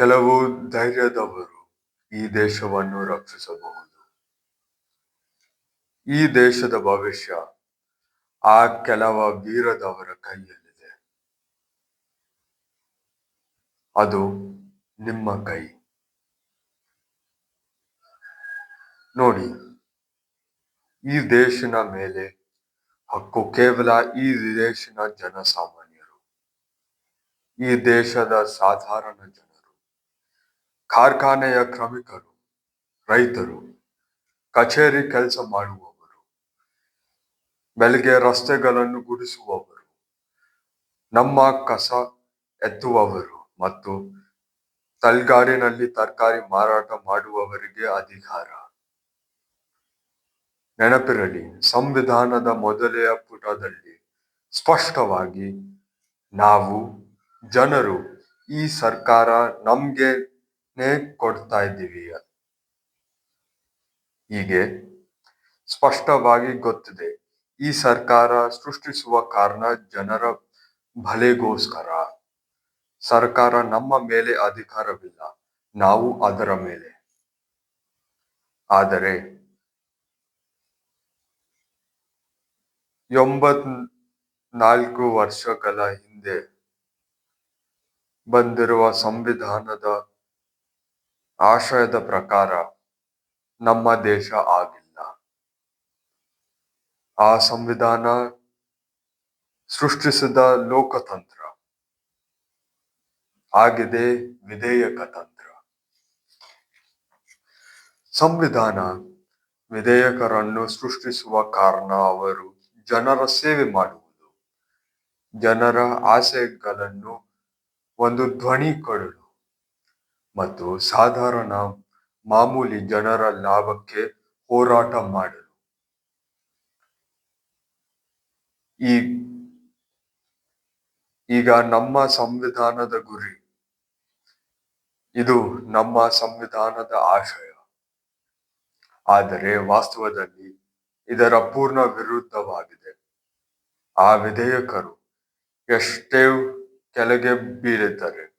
ಕೆಲವು ಧೈರ್ಯದವರು ಈ ದೇಶವನ್ನು ರಕ್ಷಿಸಬಹುದು. ಈ ದೇಶದ ಭವಿಷ್ಯ ಆ ಕೆಲವ ವೀರದವರ ಕೈಯಲ್ಲಿದೆ. ಅದು ನಿಮ್ಮ ಕೈ. ನೋಡಿ, ಈ ದೇಶನ ಮೇಲೆ ಹಕ್ಕು ಕೇವಲ ಈ ದೇಶನ ಜನಸಾಮಾನ್ಯರು. ಈ ದೇಶದ ಸಾಧಾರಣ ಜನರು ಕಾರ್ಖಾನೆಯ ಕ್ರಮಿಕರು, ರೈತರು, ಕಚೇರಿ ಕೆಲಸ ಮಾಡುವವರು, ಬೆಳಗ್ಗೆ ರಸ್ತೆಗಳನ್ನು ಗುಡಿಸುವವರು, ನಮ್ಮ ಕಸ ಎತ್ತುವವರು ಮತ್ತು ತಲ್ಗಾಡಿನಲ್ಲಿ ತರಕಾರಿ ಮಾರಾಟ ಮಾಡುವವರಿಗೆ ಅಧಿಕಾರ. ನೆನಪಿರಲಿ, ಸಂವಿಧಾನದ ಮೊದಲೆಯ ಪುಟದಲ್ಲಿ ಸ್ಪಷ್ಟವಾಗಿ ನಾವು ಜನರು ಈ ಸರ್ಕಾರ ನಮ್ಗೆನೆ ಕೊಡ್ತಾ ಇದ್ದೀವಿ. ಹೀಗೆ ಸ್ಪಷ್ಟವಾಗಿ ಗೊತ್ತಿದೆ. ಈ ಸರ್ಕಾರ ಸೃಷ್ಟಿಸುವ ಕಾರಣ ಜನರ ಭಲೆಗೋಸ್ಕರ ಸರ್ಕಾರ ನಮ್ಮ ಮೇಲೆ ಅಧಿಕಾರವಿಲ್ಲ. ನಾವು ಅದರ ಮೇಲೆ. ಆದರೆ ಎಂಬತ್ ನಾಲ್ಕು ವರ್ಷಗಳ ಹಿಂದೆ ಬಂದಿರುವ ಸಂವಿಧಾನದ ಆಶಯದ ಪ್ರಕಾರ ನಮ್ಮ ದೇಶ ಆಗಿಲ್ಲ. ಆ ಸಂವಿಧಾನ ಸೃಷ್ಟಿಸಿದ ಲೋಕತಂತ್ರ ಆಗಿದೆ ವಿಧೇಯಕ ತಂತ್ರ ಸಂವಿಧಾನ ವಿಧೇಯಕರನ್ನು ಸೃಷ್ಟಿಸುವ ಕಾರಣ ಅವರು ಜನರ ಸೇವೆ ಮಾಡುವುದು, ಜನರ ಆಸೆಗಳನ್ನು ಒಂದು ಧ್ವನಿ ಕೊಡಲು ಮತ್ತು ಸಾಧಾರಣ ಮಾಮೂಲಿ ಜನರ ಲಾಭಕ್ಕೆ ಹೋರಾಟ ಮಾಡಲು. ಈ, ಈಗ ನಮ್ಮ ಸಂವಿಧಾನದ ಗುರಿ. ಇದು ನಮ್ಮ ಸಂವಿಧಾನದ ಆಶಯ. ಆದರೆ ವಾಸ್ತವದಲ್ಲಿ ಇದರ ಪೂರ್ಣ ವಿರುದ್ಧವಾಗಿದೆ. ಆ ವಿಧೇಯಕರು ಎಷ್ಟೇ ಕೆಳಗೆ ಬೀಳಿದ್ದಾರೆ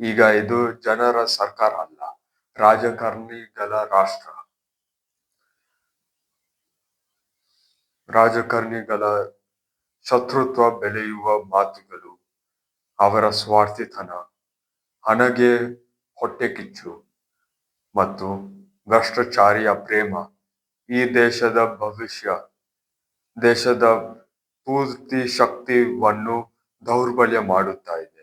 ಈಗ ಇದು ಜನರ ಸರ್ಕಾರ ಅಲ್ಲ, ರಾಜಕಾರಣಿಗಳ ರಾಷ್ಟ್ರ. ರಾಜಕಾರಣಿಗಳ ಶತ್ರುತ್ವ ಬೆಳೆಯುವ ಮಾತುಗಳು, ಅವರ ಸ್ವಾರ್ಥಿತನ, ಹಣಗೆ ಹೊಟ್ಟೆ ಕಿಚ್ಚು ಮತ್ತು ಭ್ರಷ್ಟಾಚಾರಿಯ ಪ್ರೇಮ ಈ ದೇಶದ ಭವಿಷ್ಯ, ದೇಶದ ಪೂರ್ತಿ ಶಕ್ತಿಯನ್ನು ದೌರ್ಬಲ್ಯ ಮಾಡುತ್ತಾ ಇದೆ.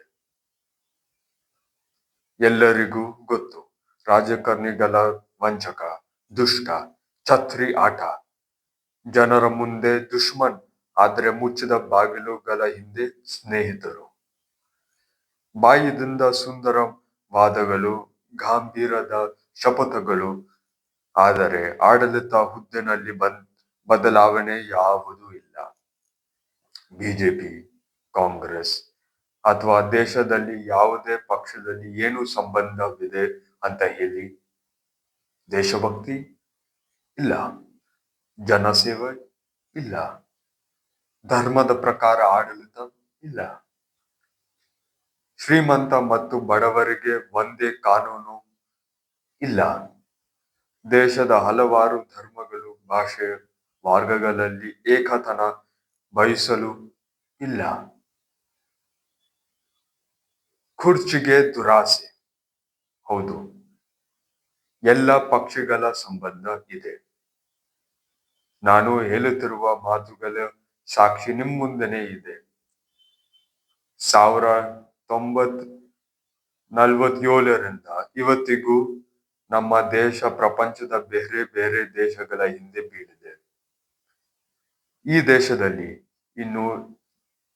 ಎಲ್ಲರಿಗೂ ಗೊತ್ತು. ರಾಜಕಾರಣಿಗಳ ವಂಚಕ, ದುಷ್ಟ, ಛತ್ರಿ ಆಟ. ಜನರ ಮುಂದೆ ದುಶ್ಮನ್, ಆದ್ರೆ ಮುಚ್ಚಿದ ಬಾಗಿಲುಗಳ ಹಿಂದೆ ಸ್ನೇಹಿತರು. ಬಾಯಿದಿಂದ ಸುಂದರ ವಾದಗಳು, ಗಾಂಭೀರದ ಶಪಥಗಳು. ಆದರೆ ಆಡಳಿತ ಹುದ್ದೆನಲ್ಲಿ ಬಂದ್ ಬದಲಾವಣೆ ಯಾವುದೂ ಇಲ್ಲ. ಬಿಜೆಪಿ, ಕಾಂಗ್ರೆಸ್ ಅಥವಾ ದೇಶದಲ್ಲಿ ಯಾವುದೇ ಪಕ್ಷದಲ್ಲಿ ಏನು ಸಂಬಂಧವಿದೆ ಅಂತ ಹೇಳಿ. ದೇಶಭಕ್ತಿ ಇಲ್ಲ. ಜನಸೇವೆ ಇಲ್ಲ. ಧರ್ಮದ ಪ್ರಕಾರ ಆಡಳಿತ ಇಲ್ಲ. ಶ್ರೀಮಂತ ಮತ್ತು ಬಡವರಿಗೆ ಒಂದೇ ಕಾನೂನು ಇಲ್ಲ. ದೇಶದ ಹಲವಾರು ಧರ್ಮಗಳು, ಭಾಷೆ, ಮಾರ್ಗಗಳಲ್ಲಿ ಏಕತನ ಬಯಸಲು ಇಲ್ಲ. ಕುರ್ಚಿಗೆ ದುರಾಸೆ. ಹೌದು. ಎಲ್ಲ ಪಕ್ಷಗಳ ಸಂಬಂಧ ಇದೆ. ನಾನು ಹೇಳುತ್ತಿರುವ ಮಾತುಗಳ ಸಾಕ್ಷಿ ನಿಮ್ ಮುಂದೆನೆ ಇದೆ. ಸಾವಿರ ತೊಂಬತ್ ನಲ್ವತ್ತೇಳರಿಂದ ಇವತ್ತಿಗೂ ನಮ್ಮ ದೇಶ ಪ್ರಪಂಚದ ಬೇರೆ ಬೇರೆ ದೇಶಗಳ ಹಿಂದೆ ಬೀಳಿದೆ. ಈ ದೇಶದಲ್ಲಿ ಇನ್ನು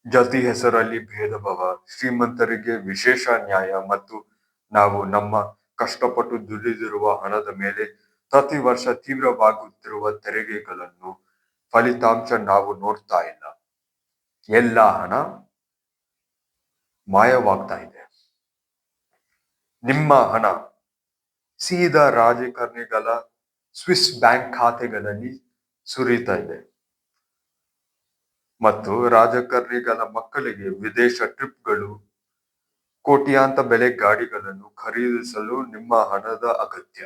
ಜಾತಿ ಹೆಸರಲ್ಲಿ ಭೇದ ಭಾವ ಶ್ರೀಮಂತರಿಗೆ ವಿಶೇಷ ನ್ಯಾಯ ಮತ್ತು ನಾವು ನಮ್ಮ ಕಷ್ಟಪಟ್ಟು ದುಡಿದಿರುವ ಹಣದ ಮೇಲೆ ಪ್ರತಿ ವರ್ಷ ತೀವ್ರವಾಗುತ್ತಿರುವ ತೆರಿಗೆಗಳನ್ನು ಫಲಿತಾಂಶ ನಾವು ನೋಡ್ತಾ ಇಲ್ಲ. ಎಲ್ಲ ಹಣ ಮಾಯವಾಗ್ತಾ ಇದೆ. ನಿಮ್ಮ ಹಣ ಸೀದಾ ರಾಜಕಾರಣಿಗಳ ಸ್ವಿಸ್ ಬ್ಯಾಂಕ್ ಖಾತೆಗಳಲ್ಲಿ ಸುರಿತಾ ಇದೆ. ಮತ್ತು ರಾಜಕಾರಣಿಗಳ ಮಕ್ಕಳಿಗೆ ವಿದೇಶ ಟ್ರಿಪ್ಗಳು ಕೋಟ್ಯಾಂತ ಬೆಲೆ ಗಾಡಿಗಳನ್ನು ಖರೀದಿಸಲು ನಿಮ್ಮ ಹಣದ ಅಗತ್ಯ.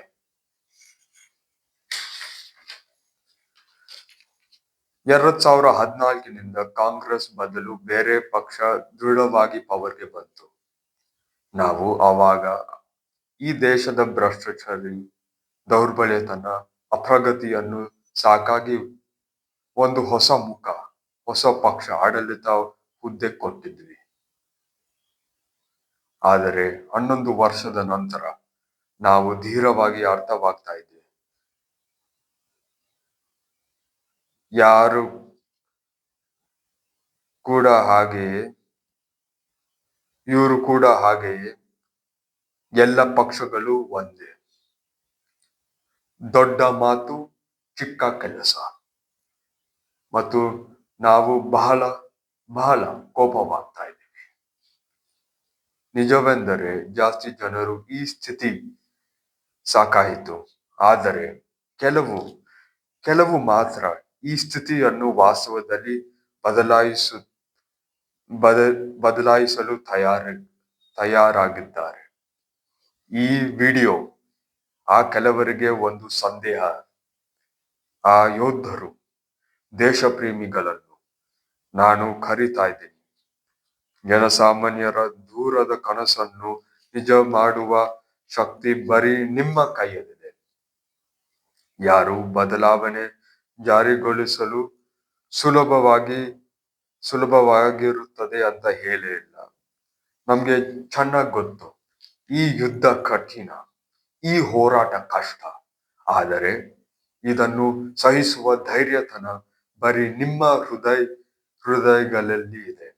ಎರಡ್ ಸಾವಿರ ಹದಿನಾಲ್ಕಿನಿಂದ ಕಾಂಗ್ರೆಸ್ ಬದಲು ಬೇರೆ ಪಕ್ಷ ದೃಢವಾಗಿ ಪವರ್ಗೆ ಬಂತು. ನಾವು ಆವಾಗ ಈ ದೇಶದ ಭ್ರಷ್ಟಾಚಾರಿ, ದೌರ್ಬಲ್ಯತನ, ಅಪ್ರಗತಿಯನ್ನು ಸಾಕಾಗಿ ಒಂದು ಹೊಸ ಮುಖ. ಹೊಸ ಪಕ್ಷ, ಆಡಳಿತ ಹುದ್ದೆ ಕೊಟ್ಟಿದ್ವಿ. ಆದರೆ ಹನ್ನೊಂದು ವರ್ಷದ ನಂತರ ನಾವು ಧೀರವಾಗಿ ಅರ್ಥವಾಗ್ತಾ ಇದ್ವಿ. ಯಾರು ಕೂಡ ಹಾಗೆಯೇ ಇವರು ಕೂಡ ಹಾಗೆಯೇ ಎಲ್ಲ ಪಕ್ಷಗಳು ಒಂದೇ. ದೊಡ್ಡ ಮಾತು, ಚಿಕ್ಕ ಕೆಲಸ. ಮತ್ತು ನಾವು ಬಹಳ ಬಹಳ ಕೋಪವಾಗ್ತಾ ಇದ್ದೀವಿ. ನಿಜವೆಂದರೆ ಜಾಸ್ತಿ ಜನರು ಈ ಸ್ಥಿತಿ ಸಾಕಾಯಿತು. ಆದರೆ ಕೆಲವು ಕೆಲವು ಮಾತ್ರ ಈ ಸ್ಥಿತಿಯನ್ನು ವಾಸ್ತವದಲ್ಲಿ ಬದಲಾಯಿಸು, ಬದ, ಬದಲಾಯಿಸಲು ತಯಾರ, ತಯಾರಾಗಿದ್ದಾರೆ. ಈ ವಿಡಿಯೋ, ಆ ಕೆಲವರಿಗೆ ಒಂದು ಸಂದೇಹ. ಆ ಯೋಧರು ದೇಶ ಪ್ರೇಮಿಗಳನ್ನು ನಾನು ಕರೀತಾ ಇದ್ದೀನಿ. ಜನಸಾಮಾನ್ಯರ ದೂರದ ಕನಸನ್ನು ನಿಜ ಮಾಡುವ ಶಕ್ತಿ ಬರೀ ನಿಮ್ಮ ಕೈಯಲ್ಲಿದೆ. ಯಾರು ಬದಲಾವಣೆ ಜಾರಿಗೊಳಿಸಲು ಸುಲಭವಾಗಿ, ಸುಲಭವಾಗಿರುತ್ತದೆ ಅಂತ ಹೇಳೇ ಇಲ್ಲ. ನಮ್ಗೆ ಚೆನ್ನಾಗಿ ಗೊತ್ತು. ಈ ಯುದ್ಧ ಕಠಿಣ, ಈ ಹೋರಾಟ ಕಷ್ಟ. ಆದರೆ ಇದನ್ನು ಸಹಿಸುವ ಧೈರ್ಯತನ ಬರೀ ನಿಮ್ಮ ಹೃದಯ ಹೃದಯಗಳಲ್ಲಿ ಇದೆ.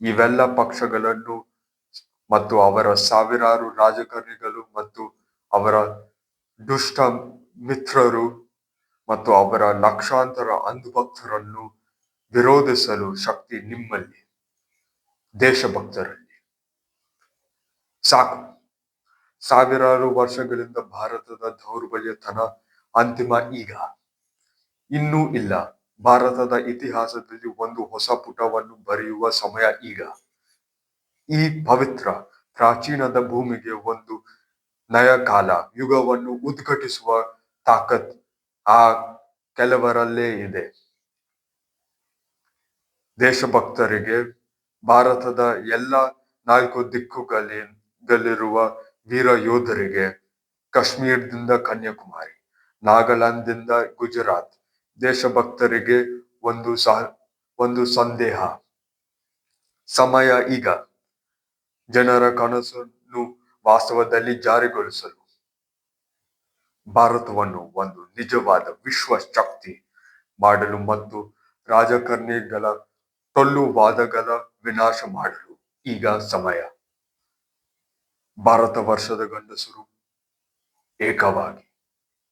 ಇವೆಲ್ಲ ಪಕ್ಷಗಳನ್ನು ಮತ್ತು ಅವರ ಸಾವಿರಾರು ರಾಜಕಾರಣಿಗಳು ಮತ್ತು ಅವರ ದುಷ್ಟ ಮಿತ್ರರು ಮತ್ತು ಅವರ ಲಕ್ಷಾಂತರ ಅಂಧಭಕ್ತರನ್ನು ವಿರೋಧಿಸಲು ಶಕ್ತಿ ನಿಮ್ಮಲ್ಲಿ, ದೇಶಭಕ್ತರಲ್ಲಿ. ಸಾಕು. ಸಾವಿರಾರು ವರ್ಷಗಳಿಂದ ಭಾರತದ ದೌರ್ಬಲ್ಯತನ ಅಂತಿಮ ಈಗ. ಇನ್ನೂ ಇಲ್ಲ. ಭಾರತದ ಇತಿಹಾಸದಲ್ಲಿ ಒಂದು ಹೊಸ ಪುಟವನ್ನು ಬರೆಯುವ ಸಮಯ ಈಗ. ಈ ಪವಿತ್ರ ಪ್ರಾಚೀನದ ಭೂಮಿಗೆ ಒಂದು ನಯ ಕಾಲ ಯುಗವನ್ನು ಉದ್ಘಾಟಿಸುವ ತಾಕತ್ ಆ ಕೆಲವರಲ್ಲೇ ಇದೆ. ದೇಶಭಕ್ತರಿಗೆ ಭಾರತದ ಎಲ್ಲ ನಾಲ್ಕು ದಿಕ್ಕುಗಳಿರುವ ವೀರ ಯೋಧರಿಗೆ ಕಾಶ್ಮೀರದಿಂದ ಕನ್ಯಾಕುಮಾರಿ, ನಾಗಾಲ್ಯಾಂಡ್ದಿಂದ ಗುಜರಾತ್ ದೇಶಭಕ್ತರಿಗೆ ಒಂದು ಸಹ ಒಂದು ಸಂದೇಹ. ಸಮಯ ಈಗ. ಜನರ ಕನಸನ್ನು ವಾಸ್ತವದಲ್ಲಿ ಜಾರಿಗೊಳಿಸಲು. ಭಾರತವನ್ನು ಒಂದು ನಿಜವಾದ ವಿಶ್ವ ಶಕ್ತಿ ಮಾಡಲು ಮತ್ತು ರಾಜಕಾರಣಿಗಳ ಟೊಲ್ಲುವಾದಗಳ ವಿನಾಶ ಮಾಡಲು ಈಗ ಸಮಯ. ಭಾರತ ವರ್ಷದ ಗಂಡಸರು ಏಕವಾಗಿ.